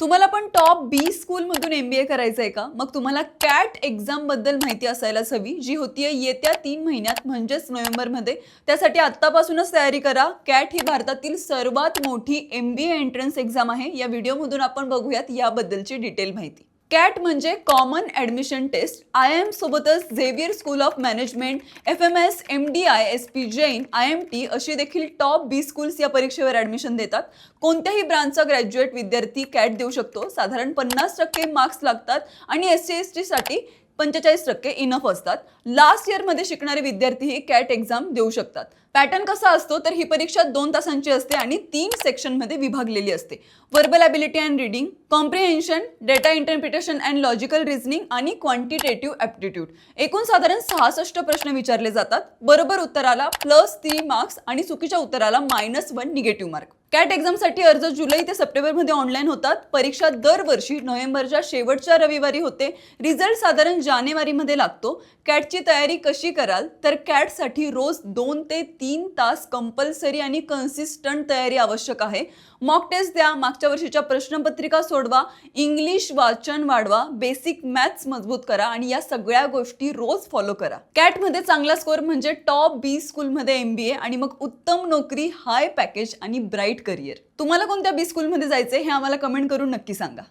तुम्हाला पण टॉप बी स्कूलमधून एम बी ए करायचं आहे का? मग तुम्हाला कॅट एक्झामबद्दल माहिती असायलाच हवी जी होतीये येत्या तीन महिन्यात म्हणजेच नोव्हेंबरमध्ये त्यासाठी आत्तापासूनच तयारी करा. कॅट ही भारतातील सर्वात मोठी M B A entrance exam आहे. या व्हिडिओमधून आपण बघूयात याबद्दलची डिटेल माहिती. कॅट म्हणजे common admission test. I M सोबतच Xavier School of Management F M S M D I S P Jain I M T अशी देखील टॉप बी स्कूल्स या परीक्षेवर ॲडमिशन देतात. कोणत्याही ब्रांचचा ग्रॅज्युएट विद्यार्थी कॅट देऊ शकतो. साधारण पन्नास टक्के मार्क्स लागतात आणि एस सी एस टीसाठी पंचेचाळीस टक्के इनफ असतात. लास्ट इयरमध्ये शिकणारे विद्यार्थीही कॅट एक्झाम देऊ शकतात. पॅटर्न कसा असतो? तर ही परीक्षा दोन तासांची असते आणि तीन सेक्शनमध्ये विभागलेली असते. Verbal ability and reading comprehension data interpretation and logical reasoning आणि क्वांटिटेटिव्ह ॲप्टिट्यूड एकूण साधारण सहासष्ट प्रश्न विचारले जातात. बरोबर उत्तराला प्लस थ्री मार्क्स आणि चुकीच्या उत्तराला minus one negative mark CAT एक्झामसाठी अर्ज जुलै ते सप्टेंबरमध्ये ऑनलाईन होतात. परीक्षा दरवर्षी नोव्हेंबरच्या शेवटच्या रविवारी होते. रिझल्ट साधारण जानेवारीमध्ये लागतो. कॅटची तयारी कशी कराल? तर कॅटसाठी रोज दोन ते तीन तास कंपल्सरी आणि कन्सिस्टंट तयारी आवश्यक आहे. मॉक टेस्ट द्या मागच्या वर्षीच्या प्रश्नपत्रिका सोडवा इंग्लिश वाचन वाढवा बेसिक मॅथ्स मजबूत करा आणि या सगळ्या गोष्टी रोज फॉलो करा. कॅटमध्ये चांगला स्कोअर म्हणजे टॉप बी स्कूलमध्ये एम बी ए आणि मग उत्तम नोकरी हाय पॅकेज आणि ब्राईट करिअर तुम्हाला कोणत्या बी स्कूलमध्ये जायचे हे आम्हाला कमेंट करून नक्की सांगा.